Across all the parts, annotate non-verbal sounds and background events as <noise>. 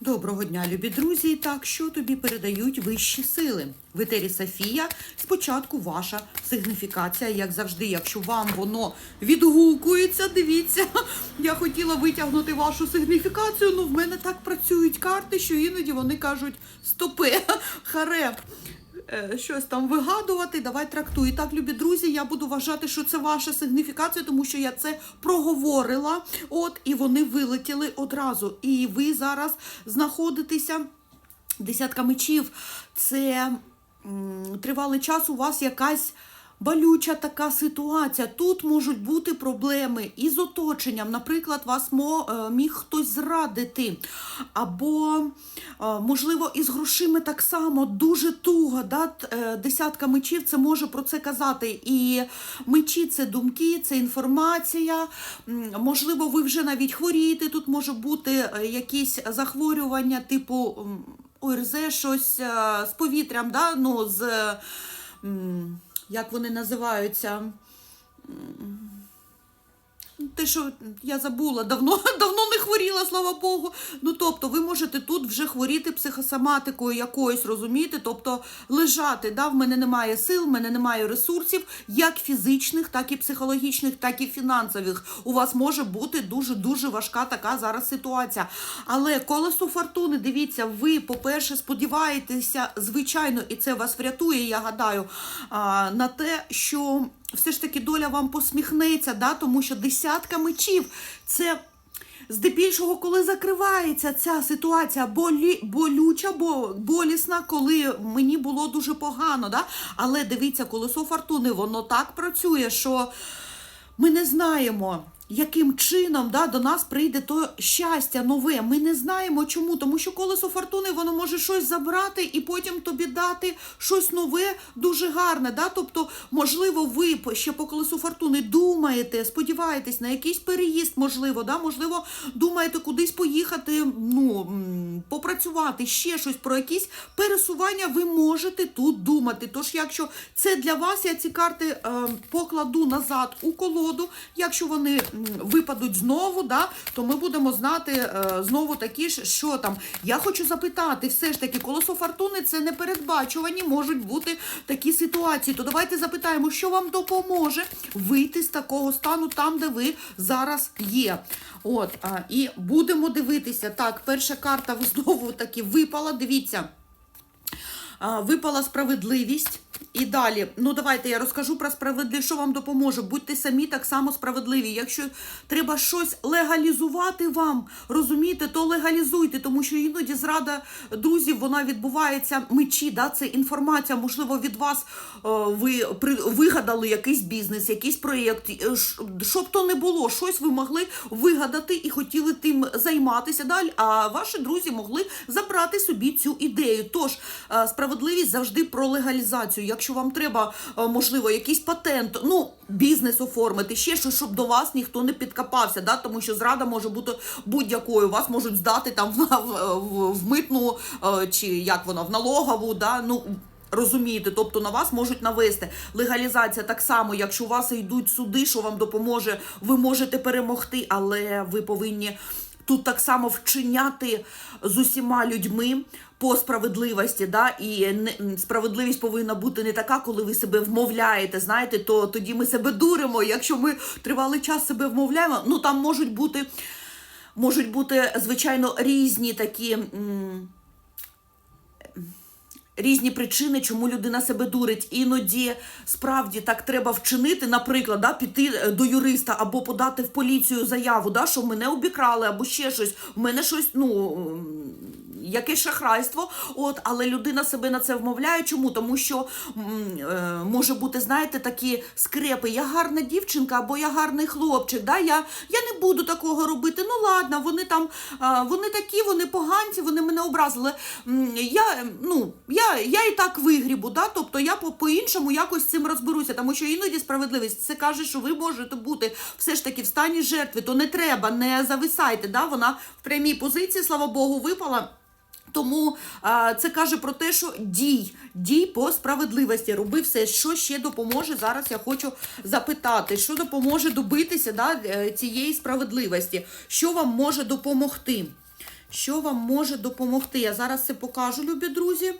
Доброго дня, любі друзі. Так, що тобі передають вищі сили? В етері Софія. Спочатку ваша сигніфікація, як завжди, якщо вам воно відгукується, дивіться. <laughs> Я хотіла витягнути вашу сигніфікацію, але в мене так працюють карти, що іноді вони кажуть стопи, <laughs> харе. Е, Щось там вигадувати, давай трактуй. І так, любі друзі, я буду вважати, що це ваша сигніфікація, тому що я це проговорила. От, і вони вилетіли одразу. І ви зараз знаходитеся десятка мечів. Це м, тривалий час у вас якась. Болюча така ситуація. Тут можуть бути проблеми із оточенням. Наприклад, вас е, міг хтось зрадити. Або, е, можливо, із грошима так само дуже туго. Да? Е, Десятка мечів це може про це казати. І мечі це думки, це інформація. Можливо, ви вже навіть хворієте. Тут може бути якісь захворювання, типу ОРЗ, щось з повітрям, да? ну, з. Як вони називаються? Те, що я забула, давно, <laughs> давно не хворіла, слава Богу. Ну, тобто, ви можете тут вже хворіти психосоматикою якоюсь, розумієте? Тобто лежати, да? в мене немає сил, в мене немає ресурсів, як фізичних, так і психологічних, так і фінансових. У вас може бути дуже-дуже важка така зараз ситуація. Але колесо фортуни, дивіться, ви, по-перше, сподіваєтеся, звичайно, і це вас врятує, я гадаю, на те, що все ж таки доля вам посміхнеться, да? тому що десятка мечів це. Здебільшого, коли закривається ця ситуація болі, болюча, бо, болісна, коли мені було дуже погано. Да? Але дивіться, колесо фортуни, воно так працює, що ми не знаємо, яким чином да, до нас прийде то щастя нове. Ми не знаємо чому, тому що колесо фортуни воно може щось забрати і потім тобі дати щось нове, дуже гарне. Да? Тобто, можливо, ви ще по колесу фортуни думаєте, сподіваєтесь на якийсь переїзд, можливо, да? можливо, думаєте кудись поїхати, ну, попрацювати, ще щось про якісь пересування ви можете тут думати. Тож, якщо це для вас, я ці карти е, покладу назад у колоду. Якщо вони випадуть знову, да, то ми будемо знати е, знову такі ж, що там. Я хочу запитати, все ж таки, колесо фортуни це непередбачувані, можуть бути такі ситуації. То давайте запитаємо, що вам допоможе вийти з такого стану там, де ви зараз є. От, і будемо дивитися. Так, перша карта <laughs> знову таки випала. Дивіться. Випала справедливість. І далі, ну давайте я розкажу про справедливість, що вам допоможе. Будьте самі так само справедливі. Якщо треба щось легалізувати вам, розумієте, то легалізуйте, тому що іноді зрада друзів вона відбувається мечі. Да? Це інформація. Можливо, від вас е, ви вигадали якийсь бізнес, якийсь проєкт, е, щоб то не було, щось ви могли вигадати і хотіли тим займатися далі. А ваші друзі могли забрати собі цю ідею. Тож е, справедливість завжди про легалізацію. Якщо вам треба, е, можливо, якийсь патент, ну бізнес оформити, ще щось, щоб до вас ніхто не підкопався, да? тому що зрада може бути будь-якою. Вас можуть здати там в, в, в, митну е, чи як воно в налогову. Да? Ну Розумієте, тобто на вас можуть навести легалізація так само, якщо у вас йдуть суди, що вам допоможе, ви можете перемогти, але ви повинні тут так само вчиняти з усіма людьми по справедливості. Да? І не, справедливість повинна бути не така, коли ви себе вмовляєте. Знаєте, то тоді ми себе дуримо. Якщо ми тривалий час себе вмовляємо, ну там можуть бути, можуть бути звичайно різні такі. м, Різні причини, чому людина себе дурить. Іноді справді так треба вчинити, наприклад, да, піти е, до юриста або подати в поліцію заяву, да, що мене обікрали, або ще щось. В мене щось, ну м, якесь шахрайство. От, але людина себе на це вмовляє. Чому? Тому що е, може бути, знаєте, такі скрепи. Я гарна дівчинка або я гарний хлопчик. Да? Я, я не буду такого робити. Ну ладно, вони там а, вони такі, вони поганці, вони мене образили. Я, ну, я, я і так вигрібу, да? тобто я по- по-іншому якось з цим розберуся, тому що іноді справедливість це каже, що ви можете бути все ж таки в стані жертви, то не треба, не зависайте. Да? Вона в прямій позиції, слава Богу, випала. Тому а, це каже про те, що дій, дій по справедливості, роби все, що ще допоможе. Зараз я хочу запитати, що допоможе добитися да, е, цієї справедливості, що вам може допомогти. Що вам може допомогти? Я зараз це покажу, любі друзі.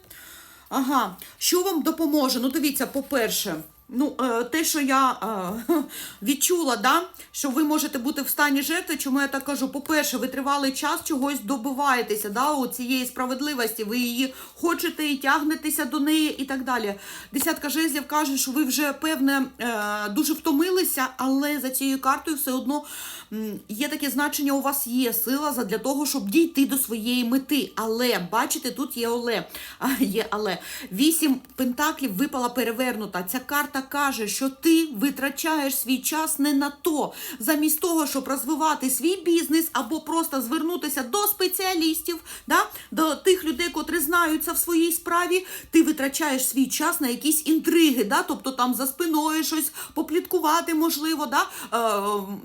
Ага, що вам допоможе? Ну, дивіться, по-перше, ну, е, те, що я е, <laughs> відчула, да, що ви можете бути в стані жертви, чому я так кажу? По-перше, ви тривалий час чогось добиваєтеся, да, у цієї справедливості, ви її хочете і тягнетеся до неї і так далі. Десятка жезлів каже, що ви вже, певне, е, дуже втомилися, але за цією картою все одно є таке значення, у вас є сила для того, щоб дійти до своєї мети. Але, бачите, тут є оле. <laughs> Є але. Вісім пентаклів випала перевернута. Ця карта каже, що ти витрачаєш свій час не на то. Замість того, щоб розвивати свій бізнес або просто звернутися до спеціалістів, да, до тих людей, котрі знаються в своїй справі, ти витрачаєш свій час на якісь інтриги, да, тобто там за спиною щось попліткувати, можливо, да, е,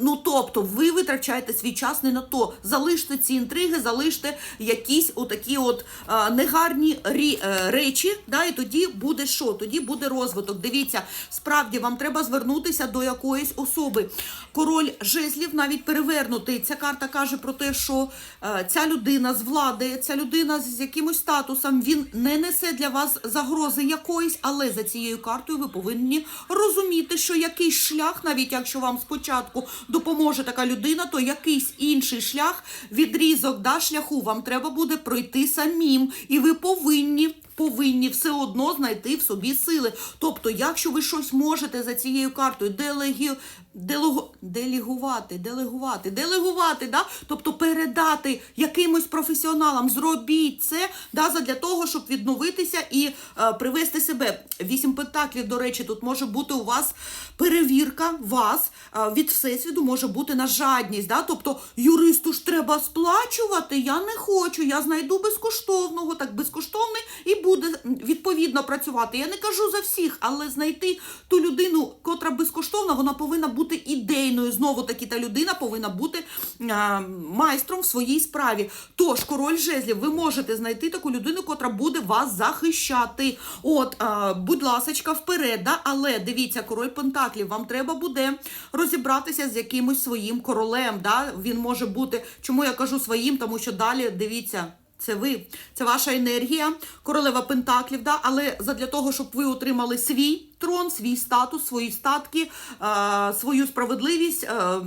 Ну, тобто, ви витрачаєте свій час не на то. Залиште ці інтриги, залиште якісь отакі от а, негарні рі, е, речі, да, і тоді буде що? Тоді буде розвиток. Дивіться, справді вам треба звернутися до якоїсь особи. Король жезлів навіть перевернутий. Ця карта каже про те, що е, ця людина з влади, ця людина з якимось статусом, він не несе для вас загрози якоїсь, але за цією картою ви повинні розуміти, що якийсь шлях, навіть якщо вам спочатку допоможе така людина, то якийсь інший шлях, відрізок да, шляху вам треба буде пройти самим, і ви повинні. Повинні все одно знайти в собі сили. Тобто, якщо ви щось можете за цією картою делегі... делего... делегувати, делегувати, делегувати, да? тобто передати якимось професіоналам, зробіть це да, задля того, щоб відновитися і е, привести себе. Вісім пентаклів, до речі, тут може бути у вас перевірка вас е, від всесвіту може бути на жадність. Да? Тобто юристу ж треба сплачувати, я не хочу, я знайду безкоштовного, так безкоштовний і буде відповідно працювати. Я не кажу за всіх, але знайти ту людину, котра безкоштовна, вона повинна бути ідейною. Знову таки, та людина повинна бути а, майстром в своїй справі. Тож, король жезлів, ви можете знайти таку людину, котра буде вас захищати. От, а, будь ласочка, вперед, да? але дивіться, король Пентаклів, вам треба буде розібратися з якимось своїм королем. Да? Він може бути, чому я кажу своїм, тому що далі дивіться. Це ви, це ваша енергія, королева Пентаклів, да? але задля того, щоб ви отримали свій трон, свій статус, свої статки, е, свою справедливість, е,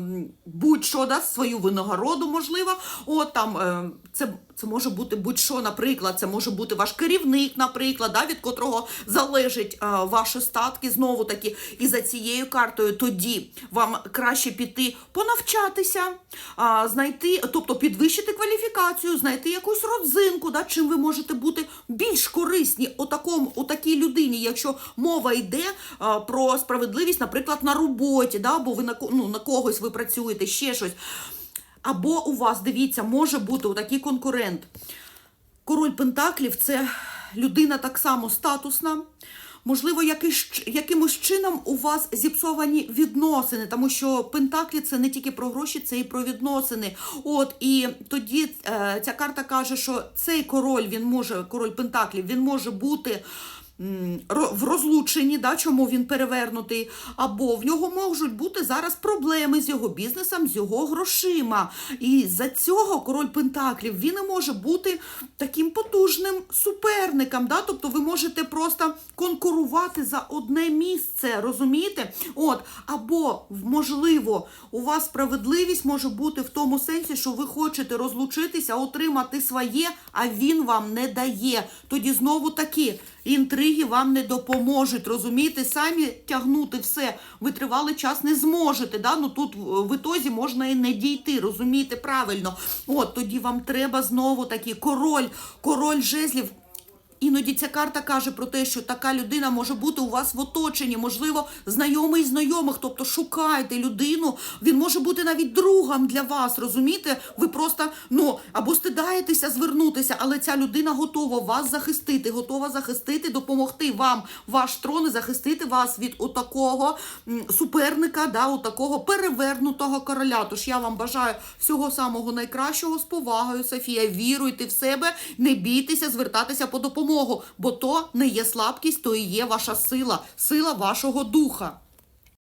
будь-що да, свою винагороду, можливо. От там е, це, це може бути будь-що, наприклад, це може бути ваш керівник, наприклад, да, від котрого залежать е, ваші статки, знову таки, і за цією картою тоді вам краще піти понавчатися, знайти, тобто підвищити кваліфікацію, знайти якусь родзинку, да, чим ви можете бути більш корисні у, такому, у такій людині, якщо мова йде про справедливість, наприклад, на роботі, да, або ви на, ну, на когось ви працюєте, ще щось. Або у вас, дивіться, може бути такий конкурент. Король Пентаклів це людина так само статусна. Можливо, якимось чином у вас зіпсовані відносини, тому що Пентаклі це не тільки про гроші, це і про відносини. От і тоді е, ця карта каже, що цей король він може, король Пентаклів, він може бути. В розлученні, да, чому він перевернутий, або в нього можуть бути зараз проблеми з його бізнесом, з його грошима. І за цього король Пентаклів він і може бути таким потужним суперником. Да? Тобто ви можете просто конкурувати за одне місце, розумієте? От, або, можливо, у вас справедливість може бути в тому сенсі, що ви хочете розлучитися, отримати своє, а він вам не дає. Тоді знову таки. Інтриги вам не допоможуть, розумієте? Самі тягнути все ви тривалий час не зможете. Да? Ну тут в ітозі можна і не дійти, розумієте правильно. От тоді вам треба знову такий король, король жезлів. Іноді ця карта каже про те, що така людина може бути у вас в оточенні, можливо, знайомий знайомих. Тобто шукайте людину. Він може бути навіть другом для вас. Розумієте? Ви просто ну або стидаєтеся звернутися, але ця людина готова вас захистити, готова захистити, допомогти вам ваш трон і захистити вас від отакого суперника, да, отакого перевернутого короля. Тож я вам бажаю всього самого найкращого з повагою, Софія. Віруйте в себе, не бійтеся звертатися по допомогу, бо то не є слабкість, то і є ваша сила, сила вашого духа.